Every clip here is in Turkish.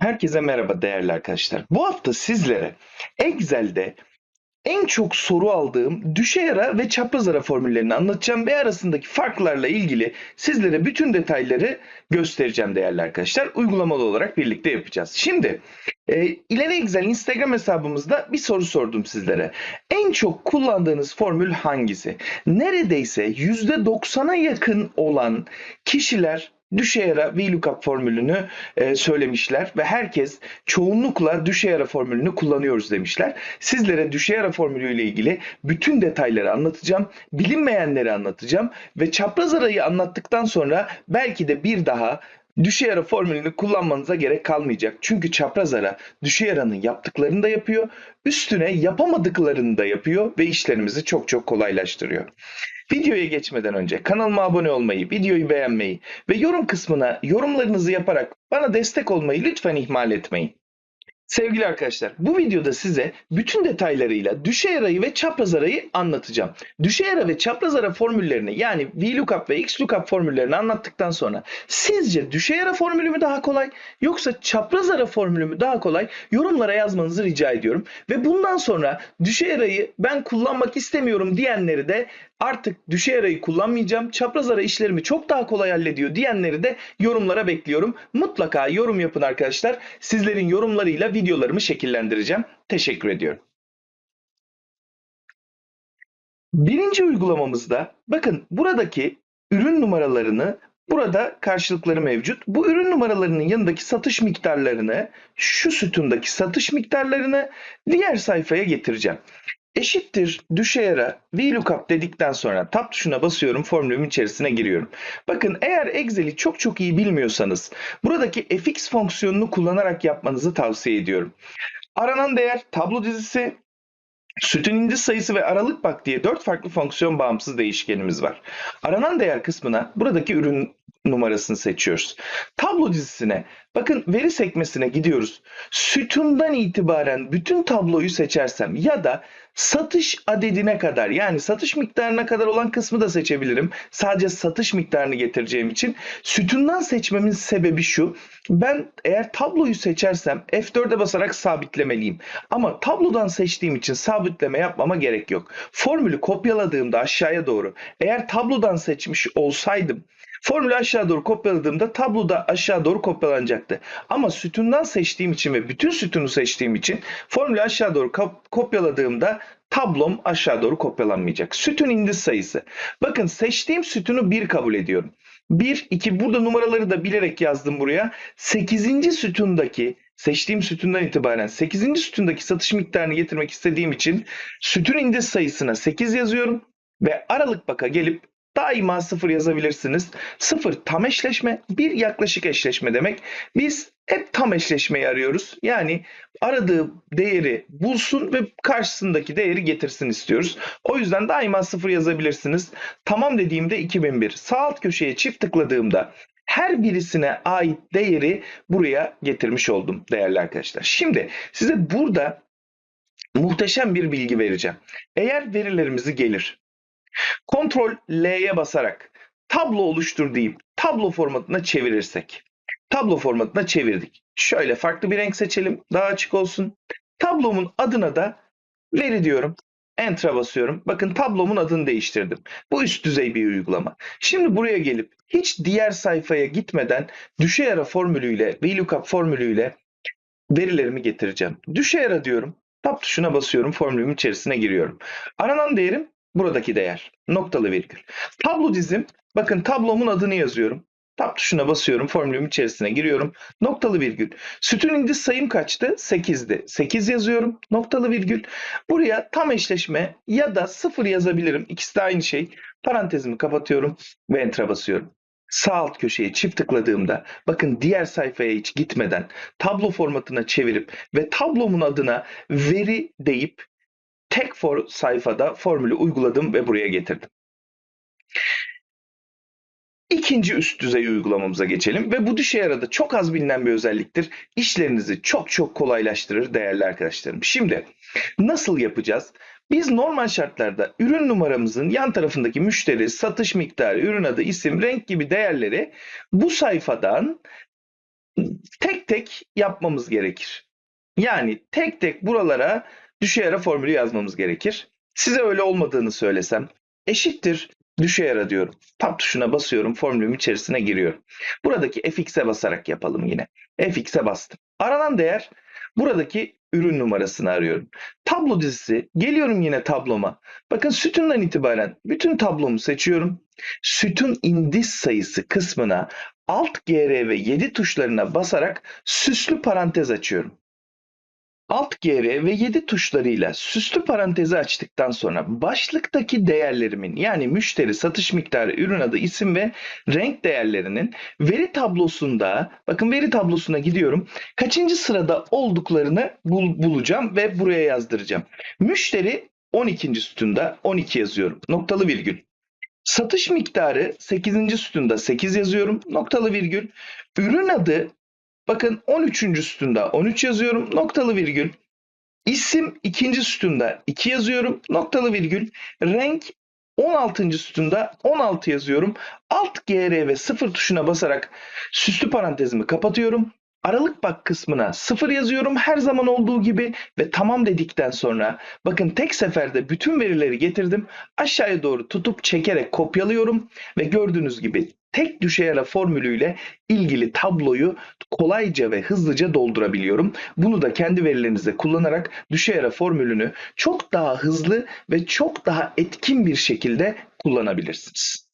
Herkese merhaba değerli arkadaşlar. Bu hafta sizlere Excel'de en çok soru aldığım düşey ara ve çapraz ara formüllerini anlatacağım ve arasındaki farklarla ilgili sizlere bütün detayları göstereceğim değerli arkadaşlar. Uygulamalı olarak birlikte yapacağız. Şimdi e, ileri Excel Instagram hesabımızda bir soru sordum sizlere. En çok kullandığınız formül hangisi? Neredeyse %90'a yakın olan kişiler düşey ara VLOOKUP formülünü e, söylemişler ve herkes çoğunlukla düşey ara formülünü kullanıyoruz demişler. Sizlere düşey ara formülü ile ilgili bütün detayları anlatacağım. Bilinmeyenleri anlatacağım ve çapraz arayı anlattıktan sonra belki de bir daha düşey ara formülünü kullanmanıza gerek kalmayacak. Çünkü çapraz ara düşey aranın yaptıklarını da yapıyor, üstüne yapamadıklarını da yapıyor ve işlerimizi çok çok kolaylaştırıyor. Videoya geçmeden önce kanalıma abone olmayı, videoyu beğenmeyi ve yorum kısmına yorumlarınızı yaparak bana destek olmayı lütfen ihmal etmeyin. Sevgili arkadaşlar, bu videoda size bütün detaylarıyla düşey arayı ve çapraz arayı anlatacağım. Düşey ara ve çapraz ara formüllerini yani VLOOKUP ve XLOOKUP formüllerini anlattıktan sonra sizce düşey ara formülü mü daha kolay yoksa çapraz ara formülü mü daha kolay yorumlara yazmanızı rica ediyorum. Ve bundan sonra düşey arayı ben kullanmak istemiyorum diyenleri de artık düşey arayı kullanmayacağım, çapraz ara işlerimi çok daha kolay hallediyor diyenleri de yorumlara bekliyorum. Mutlaka yorum yapın arkadaşlar. Sizlerin yorumlarıyla videolarımı şekillendireceğim. Teşekkür ediyorum. Birinci uygulamamızda bakın buradaki ürün numaralarını burada karşılıkları mevcut. Bu ürün numaralarının yanındaki satış miktarlarını şu sütundaki satış miktarlarını diğer sayfaya getireceğim. Eşittir düşey ara VLOOKUP dedikten sonra tab tuşuna basıyorum formülümün içerisine giriyorum. Bakın eğer Excel'i çok çok iyi bilmiyorsanız buradaki fx fonksiyonunu kullanarak yapmanızı tavsiye ediyorum. Aranan değer tablo dizisi, sütun indiz sayısı ve aralık bak diye 4 farklı fonksiyon bağımsız değişkenimiz var. Aranan değer kısmına buradaki ürün numarasını seçiyoruz. Tablo dizisine bakın veri sekmesine gidiyoruz. Sütundan itibaren bütün tabloyu seçersem ya da satış adedine kadar yani satış miktarına kadar olan kısmı da seçebilirim. Sadece satış miktarını getireceğim için. Sütundan seçmemin sebebi şu. Ben eğer tabloyu seçersem F4'e basarak sabitlemeliyim. Ama tablodan seçtiğim için sabitleme yapmama gerek yok. Formülü kopyaladığımda aşağıya doğru eğer tablodan seçmiş olsaydım Formülü aşağı doğru kopyaladığımda tabloda aşağı doğru kopyalanacaktı. Ama sütundan seçtiğim için ve bütün sütunu seçtiğim için formülü aşağı doğru kopyaladığımda tablom aşağı doğru kopyalanmayacak. Sütun indiz sayısı. Bakın seçtiğim sütunu 1 kabul ediyorum. 1, 2 burada numaraları da bilerek yazdım buraya. 8. sütundaki seçtiğim sütundan itibaren 8. sütundaki satış miktarını getirmek istediğim için sütun indiz sayısına 8 yazıyorum ve aralık baka gelip daima sıfır yazabilirsiniz. Sıfır tam eşleşme, bir yaklaşık eşleşme demek. Biz hep tam eşleşmeyi arıyoruz. Yani aradığı değeri bulsun ve karşısındaki değeri getirsin istiyoruz. O yüzden daima sıfır yazabilirsiniz. Tamam dediğimde 2001. Sağ alt köşeye çift tıkladığımda her birisine ait değeri buraya getirmiş oldum değerli arkadaşlar. Şimdi size burada muhteşem bir bilgi vereceğim. Eğer verilerimizi gelir Ctrl L'ye basarak tablo oluştur deyip tablo formatına çevirirsek. Tablo formatına çevirdik. Şöyle farklı bir renk seçelim. Daha açık olsun. Tablomun adına da veri diyorum. Enter'a basıyorum. Bakın tablomun adını değiştirdim. Bu üst düzey bir uygulama. Şimdi buraya gelip hiç diğer sayfaya gitmeden düşey ara formülüyle, VLOOKUP formülüyle verilerimi getireceğim. Düşey ara diyorum. Tab tuşuna basıyorum. Formülümün içerisine giriyorum. Aranan değerim buradaki değer. Noktalı virgül. Tablo dizim. Bakın tablomun adını yazıyorum. Tab tuşuna basıyorum. Formülüm içerisine giriyorum. Noktalı virgül. Sütun indiz sayım kaçtı? 8'di. 8 yazıyorum. Noktalı virgül. Buraya tam eşleşme ya da 0 yazabilirim. İkisi de aynı şey. Parantezimi kapatıyorum ve enter'a basıyorum. Sağ alt köşeye çift tıkladığımda bakın diğer sayfaya hiç gitmeden tablo formatına çevirip ve tablomun adına veri deyip tek for sayfada formülü uyguladım ve buraya getirdim. İkinci üst düzey uygulamamıza geçelim ve bu düşey arada çok az bilinen bir özelliktir. İşlerinizi çok çok kolaylaştırır değerli arkadaşlarım. Şimdi nasıl yapacağız? Biz normal şartlarda ürün numaramızın yan tarafındaki müşteri, satış miktarı, ürün adı, isim, renk gibi değerleri bu sayfadan tek tek yapmamız gerekir. Yani tek tek buralara düşey ara formülü yazmamız gerekir. Size öyle olmadığını söylesem eşittir düşey ara diyorum. Tab tuşuna basıyorum formülüm içerisine giriyorum. Buradaki fx'e basarak yapalım yine. fx'e bastım. Aranan değer buradaki ürün numarasını arıyorum. Tablo dizisi geliyorum yine tabloma. Bakın sütundan itibaren bütün tablomu seçiyorum. Sütun indiz sayısı kısmına Alt GR ve 7 tuşlarına basarak süslü parantez açıyorum. Alt GR ve 7 tuşlarıyla süslü parantezi açtıktan sonra başlıktaki değerlerimin yani müşteri, satış miktarı, ürün adı, isim ve renk değerlerinin veri tablosunda bakın veri tablosuna gidiyorum. Kaçıncı sırada olduklarını bul- bulacağım ve buraya yazdıracağım. Müşteri 12. sütunda 12 yazıyorum. Noktalı virgül. Satış miktarı 8. sütunda 8 yazıyorum. Noktalı virgül. Ürün adı bakın 13. sütunda 13 yazıyorum. Noktalı virgül. İsim 2. sütunda 2 yazıyorum. Noktalı virgül. Renk 16. sütunda 16 yazıyorum. Alt GR ve 0 tuşuna basarak süslü parantezimi kapatıyorum. Aralık bak kısmına 0 yazıyorum her zaman olduğu gibi ve tamam dedikten sonra bakın tek seferde bütün verileri getirdim. Aşağıya doğru tutup çekerek kopyalıyorum ve gördüğünüz gibi tek düşey ara formülüyle ilgili tabloyu kolayca ve hızlıca doldurabiliyorum. Bunu da kendi verilerinize kullanarak düşey ara formülünü çok daha hızlı ve çok daha etkin bir şekilde kullanabilirsiniz.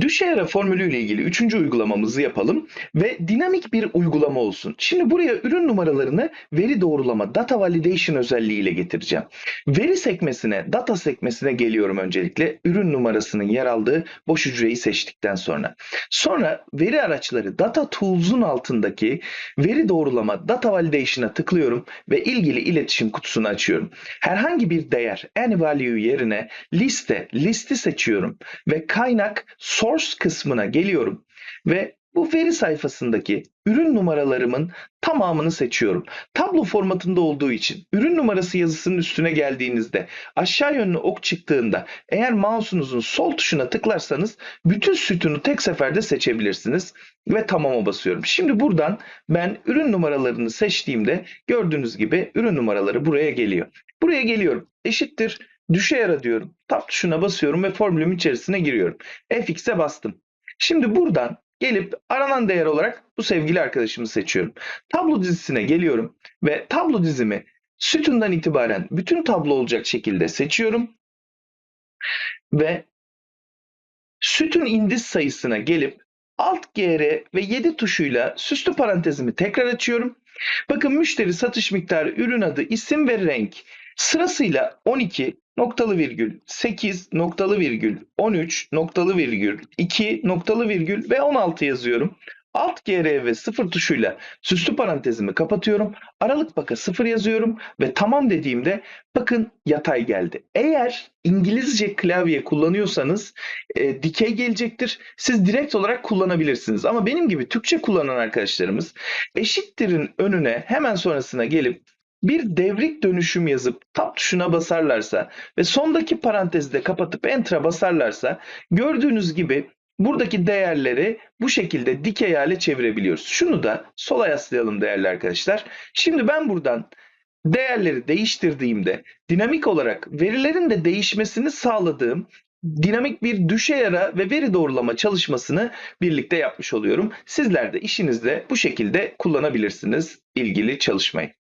Düşey ara formülüyle ilgili üçüncü uygulamamızı yapalım ve dinamik bir uygulama olsun. Şimdi buraya ürün numaralarını veri doğrulama data validation özelliğiyle getireceğim. Veri sekmesine, data sekmesine geliyorum öncelikle. Ürün numarasının yer aldığı boş hücreyi seçtikten sonra. Sonra veri araçları data tools'un altındaki veri doğrulama data validation'a tıklıyorum ve ilgili iletişim kutusunu açıyorum. Herhangi bir değer any value yerine liste, listi seçiyorum ve kaynak source kısmına geliyorum ve bu veri sayfasındaki ürün numaralarımın tamamını seçiyorum. Tablo formatında olduğu için ürün numarası yazısının üstüne geldiğinizde aşağı yönlü ok çıktığında eğer mouse'unuzun sol tuşuna tıklarsanız bütün sütunu tek seferde seçebilirsiniz ve tamama basıyorum. Şimdi buradan ben ürün numaralarını seçtiğimde gördüğünüz gibi ürün numaraları buraya geliyor. Buraya geliyorum. Eşittir düşey ara diyorum. Tab tuşuna basıyorum ve formülüm içerisine giriyorum. fx'e bastım. Şimdi buradan gelip aranan değer olarak bu sevgili arkadaşımı seçiyorum. Tablo dizisine geliyorum ve tablo dizimi sütundan itibaren bütün tablo olacak şekilde seçiyorum. Ve sütun indiz sayısına gelip alt GR ve 7 tuşuyla süslü parantezimi tekrar açıyorum. Bakın müşteri satış miktarı, ürün adı, isim ve renk sırasıyla 12, noktalı virgül 8 noktalı virgül 13 noktalı virgül 2 noktalı virgül ve 16 yazıyorum. Alt GR ve 0 tuşuyla süslü parantezimi kapatıyorum. Aralık baka 0 yazıyorum ve tamam dediğimde bakın yatay geldi. Eğer İngilizce klavye kullanıyorsanız e, dikey gelecektir. Siz direkt olarak kullanabilirsiniz. Ama benim gibi Türkçe kullanan arkadaşlarımız eşittirin önüne hemen sonrasına gelip bir devrik dönüşüm yazıp tab tuşuna basarlarsa ve sondaki parantezi de kapatıp enter'a basarlarsa gördüğünüz gibi buradaki değerleri bu şekilde dikey hale çevirebiliyoruz. Şunu da sola yaslayalım değerli arkadaşlar. Şimdi ben buradan değerleri değiştirdiğimde dinamik olarak verilerin de değişmesini sağladığım dinamik bir düşey ara ve veri doğrulama çalışmasını birlikte yapmış oluyorum. Sizler de işinizde bu şekilde kullanabilirsiniz ilgili çalışmayı.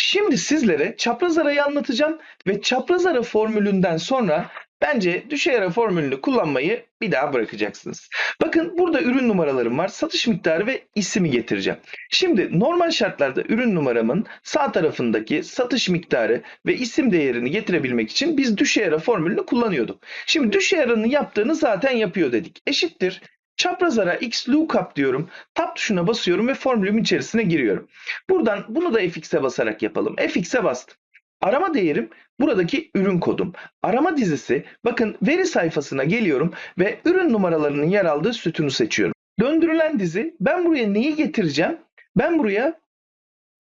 Şimdi sizlere çapraz arayı anlatacağım ve çapraz ara formülünden sonra bence düşey ara formülünü kullanmayı bir daha bırakacaksınız. Bakın burada ürün numaralarım var. Satış miktarı ve ismi getireceğim. Şimdi normal şartlarda ürün numaramın sağ tarafındaki satış miktarı ve isim değerini getirebilmek için biz düşey ara formülünü kullanıyorduk. Şimdi düşey aranın yaptığını zaten yapıyor dedik. Eşittir Çapraz ara x lookup diyorum. Tab tuşuna basıyorum ve formülüm içerisine giriyorum. Buradan bunu da fx'e basarak yapalım. fx'e bastım. Arama değerim buradaki ürün kodum. Arama dizisi bakın veri sayfasına geliyorum ve ürün numaralarının yer aldığı sütunu seçiyorum. Döndürülen dizi ben buraya neyi getireceğim? Ben buraya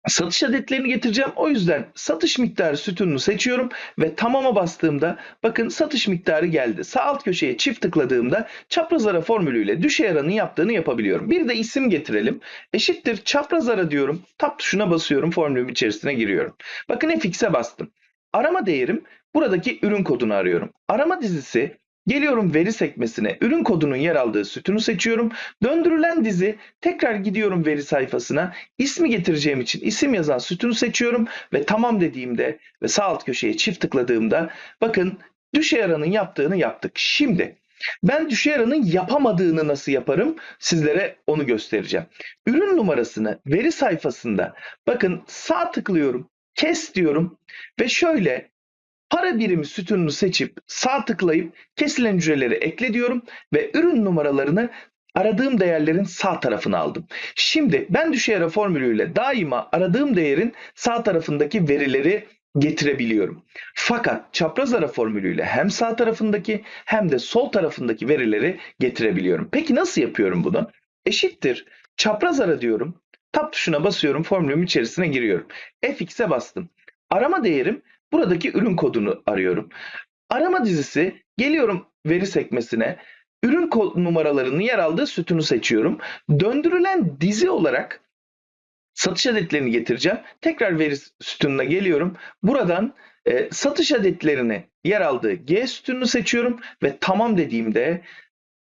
satış adetlerini getireceğim. O yüzden satış miktarı sütununu seçiyorum ve tamama bastığımda bakın satış miktarı geldi. Sağ alt köşeye çift tıkladığımda çapraz ara formülüyle düşey aranın yaptığını yapabiliyorum. Bir de isim getirelim. Eşittir çapraz ara diyorum. Tab tuşuna basıyorum. Formülüm içerisine giriyorum. Bakın fx'e bastım. Arama değerim buradaki ürün kodunu arıyorum. Arama dizisi Geliyorum veri sekmesine, ürün kodunun yer aldığı sütunu seçiyorum. Döndürülen dizi tekrar gidiyorum veri sayfasına. İsmi getireceğim için isim yazan sütunu seçiyorum ve tamam dediğimde ve sağ alt köşeye çift tıkladığımda bakın düşey aranın yaptığını yaptık. Şimdi ben düşey aranın yapamadığını nasıl yaparım? Sizlere onu göstereceğim. Ürün numarasını veri sayfasında bakın sağ tıklıyorum, kes diyorum ve şöyle para birimi sütununu seçip sağ tıklayıp kesilen hücreleri ekle diyorum ve ürün numaralarını aradığım değerlerin sağ tarafına aldım. Şimdi ben düşey ara formülüyle daima aradığım değerin sağ tarafındaki verileri getirebiliyorum. Fakat çapraz ara formülüyle hem sağ tarafındaki hem de sol tarafındaki verileri getirebiliyorum. Peki nasıl yapıyorum bunu? Eşittir çapraz ara diyorum. Tab tuşuna basıyorum formülüm içerisine giriyorum. fx'e bastım. Arama değerim buradaki ürün kodunu arıyorum. Arama dizisi geliyorum veri sekmesine ürün kod numaralarının yer aldığı sütunu seçiyorum. Döndürülen dizi olarak satış adetlerini getireceğim. Tekrar veri sütununa geliyorum. Buradan e, satış adetlerini yer aldığı G sütununu seçiyorum ve tamam dediğimde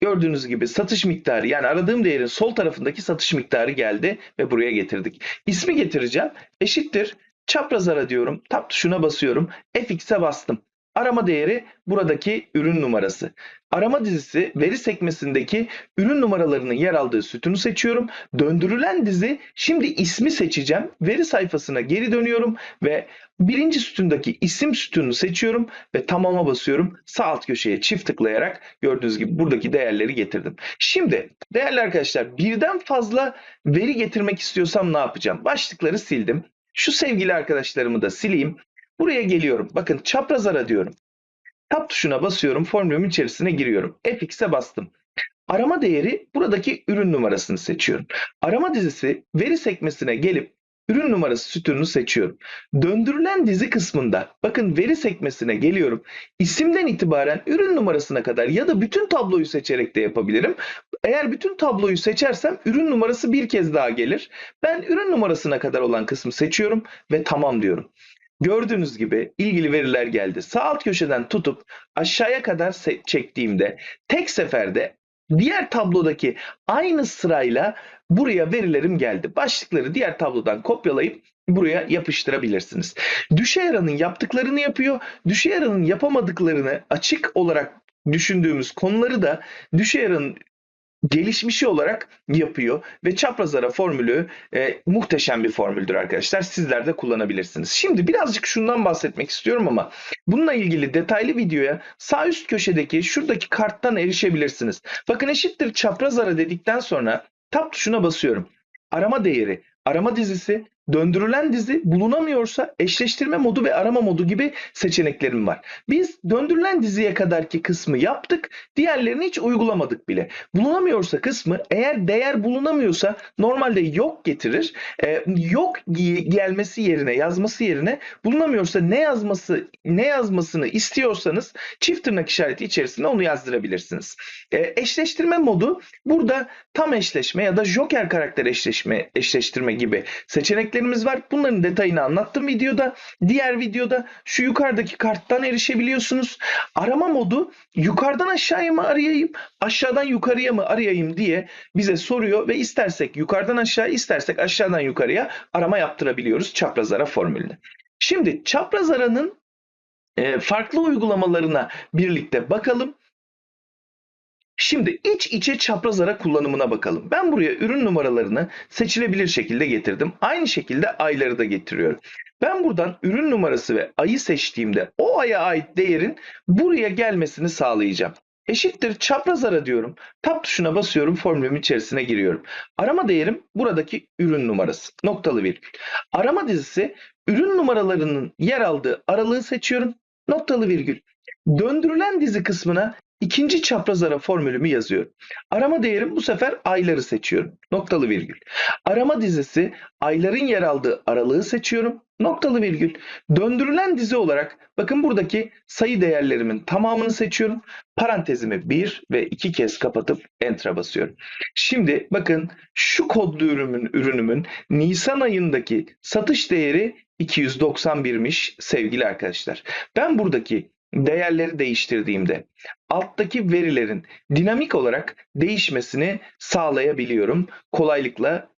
gördüğünüz gibi satış miktarı yani aradığım değerin sol tarafındaki satış miktarı geldi ve buraya getirdik. İsmi getireceğim. Eşittir çapraz ara diyorum. Tab tuşuna basıyorum. fx'e bastım. Arama değeri buradaki ürün numarası. Arama dizisi veri sekmesindeki ürün numaralarının yer aldığı sütunu seçiyorum. Döndürülen dizi şimdi ismi seçeceğim. Veri sayfasına geri dönüyorum ve birinci sütundaki isim sütununu seçiyorum ve tamama basıyorum. Sağ alt köşeye çift tıklayarak gördüğünüz gibi buradaki değerleri getirdim. Şimdi değerli arkadaşlar birden fazla veri getirmek istiyorsam ne yapacağım? Başlıkları sildim. Şu sevgili arkadaşlarımı da sileyim. Buraya geliyorum. Bakın çapraz ara diyorum. Tab tuşuna basıyorum. Formülümün içerisine giriyorum. fx'e bastım. Arama değeri buradaki ürün numarasını seçiyorum. Arama dizisi veri sekmesine gelip ürün numarası sütununu seçiyorum. Döndürülen dizi kısmında bakın veri sekmesine geliyorum. İsimden itibaren ürün numarasına kadar ya da bütün tabloyu seçerek de yapabilirim. Eğer bütün tabloyu seçersem ürün numarası bir kez daha gelir. Ben ürün numarasına kadar olan kısmı seçiyorum ve tamam diyorum. Gördüğünüz gibi ilgili veriler geldi. Sağ alt köşeden tutup aşağıya kadar çektiğimde tek seferde diğer tablodaki aynı sırayla buraya verilerim geldi. Başlıkları diğer tablodan kopyalayıp buraya yapıştırabilirsiniz. Düşey aranın yaptıklarını yapıyor. Düşey aranın yapamadıklarını açık olarak düşündüğümüz konuları da düşey aranın gelişmişi olarak yapıyor ve çapraz ara formülü e, muhteşem bir formüldür arkadaşlar. Sizler de kullanabilirsiniz. Şimdi birazcık şundan bahsetmek istiyorum ama bununla ilgili detaylı videoya sağ üst köşedeki şuradaki karttan erişebilirsiniz. Bakın eşittir çapraz ara dedikten sonra tab tuşuna basıyorum. Arama değeri, arama dizisi, döndürülen dizi bulunamıyorsa eşleştirme modu ve arama modu gibi seçeneklerim var. Biz döndürülen diziye kadarki kısmı yaptık. Diğerlerini hiç uygulamadık bile. Bulunamıyorsa kısmı eğer değer bulunamıyorsa normalde yok getirir. Ee, yok gelmesi yerine yazması yerine bulunamıyorsa ne yazması ne yazmasını istiyorsanız çift tırnak işareti içerisinde onu yazdırabilirsiniz. Ee, eşleştirme modu burada tam eşleşme ya da joker karakter eşleşme eşleştirme gibi seçenekler seçeneklerimiz var. Bunların detayını anlattım videoda. Diğer videoda şu yukarıdaki karttan erişebiliyorsunuz. Arama modu yukarıdan aşağıya mı arayayım, aşağıdan yukarıya mı arayayım diye bize soruyor ve istersek yukarıdan aşağı, istersek aşağıdan yukarıya arama yaptırabiliyoruz çapraz ara formülüne. Şimdi çapraz aranın e, farklı uygulamalarına birlikte bakalım. Şimdi iç içe çapraz ara kullanımına bakalım. Ben buraya ürün numaralarını seçilebilir şekilde getirdim. Aynı şekilde ayları da getiriyorum. Ben buradan ürün numarası ve ayı seçtiğimde o aya ait değerin buraya gelmesini sağlayacağım. Eşittir çapraz ara diyorum. Tab tuşuna basıyorum formülüm içerisine giriyorum. Arama değerim buradaki ürün numarası. Noktalı virgül. Arama dizisi ürün numaralarının yer aldığı aralığı seçiyorum. Noktalı virgül. Döndürülen dizi kısmına ikinci çapraz formülümü yazıyorum. Arama değerim bu sefer ayları seçiyorum. Noktalı virgül. Arama dizisi ayların yer aldığı aralığı seçiyorum. Noktalı virgül. Döndürülen dizi olarak bakın buradaki sayı değerlerimin tamamını seçiyorum. Parantezimi bir ve iki kez kapatıp enter'a basıyorum. Şimdi bakın şu kodlu ürünümün, ürünümün Nisan ayındaki satış değeri 291'miş sevgili arkadaşlar. Ben buradaki değerleri değiştirdiğimde alttaki verilerin dinamik olarak değişmesini sağlayabiliyorum. Kolaylıkla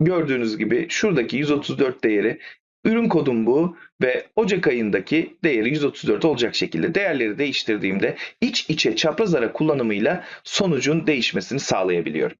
gördüğünüz gibi şuradaki 134 değeri ürün kodum bu ve Ocak ayındaki değeri 134 olacak şekilde değerleri değiştirdiğimde iç içe çapraz ara kullanımıyla sonucun değişmesini sağlayabiliyorum.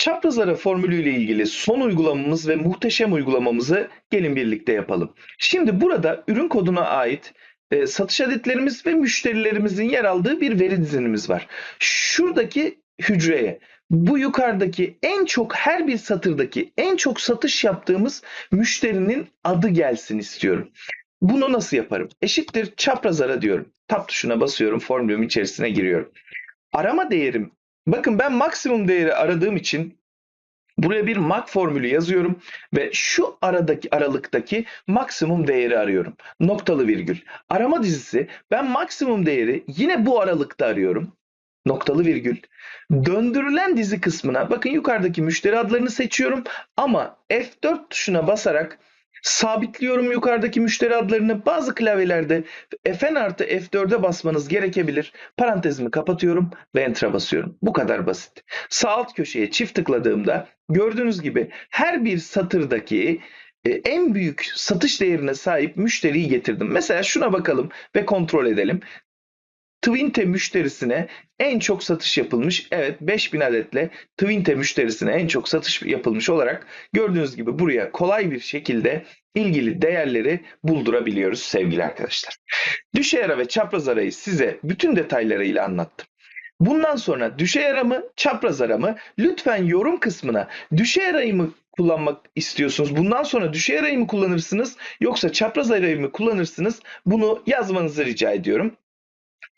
Çapraz ara formülüyle ilgili son uygulamamız ve muhteşem uygulamamızı gelin birlikte yapalım. Şimdi burada ürün koduna ait e, satış adetlerimiz ve müşterilerimizin yer aldığı bir veri dizinimiz var. Şuradaki hücreye bu yukarıdaki en çok her bir satırdaki en çok satış yaptığımız müşterinin adı gelsin istiyorum. Bunu nasıl yaparım? Eşittir çapraz ara diyorum. Tab tuşuna basıyorum, formülüm içerisine giriyorum. Arama değerim Bakın ben maksimum değeri aradığım için buraya bir mak formülü yazıyorum ve şu aradaki aralıktaki maksimum değeri arıyorum. Noktalı virgül. Arama dizisi ben maksimum değeri yine bu aralıkta arıyorum. Noktalı virgül. Döndürülen dizi kısmına bakın yukarıdaki müşteri adlarını seçiyorum ama F4 tuşuna basarak sabitliyorum yukarıdaki müşteri adlarını. Bazı klavyelerde Fn artı F4'e basmanız gerekebilir. Parantezimi kapatıyorum ve Enter'a basıyorum. Bu kadar basit. Sağ alt köşeye çift tıkladığımda gördüğünüz gibi her bir satırdaki e, en büyük satış değerine sahip müşteriyi getirdim. Mesela şuna bakalım ve kontrol edelim. Twinte müşterisine en çok satış yapılmış. Evet 5000 adetle Twinte müşterisine en çok satış yapılmış olarak gördüğünüz gibi buraya kolay bir şekilde ilgili değerleri buldurabiliyoruz sevgili arkadaşlar. Düşey ara ve çapraz arayı size bütün detaylarıyla anlattım. Bundan sonra düşey ara mı, çapraz ara mı? Lütfen yorum kısmına düşey arayı mı kullanmak istiyorsunuz? Bundan sonra düşey arayı mı kullanırsınız yoksa çapraz arayı mı kullanırsınız? Bunu yazmanızı rica ediyorum.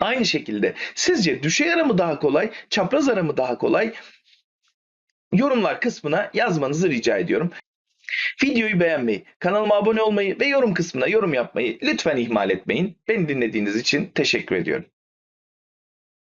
Aynı şekilde sizce düşey ara mı daha kolay, çapraz ara mı daha kolay? Yorumlar kısmına yazmanızı rica ediyorum. Videoyu beğenmeyi, kanalıma abone olmayı ve yorum kısmına yorum yapmayı lütfen ihmal etmeyin. Beni dinlediğiniz için teşekkür ediyorum.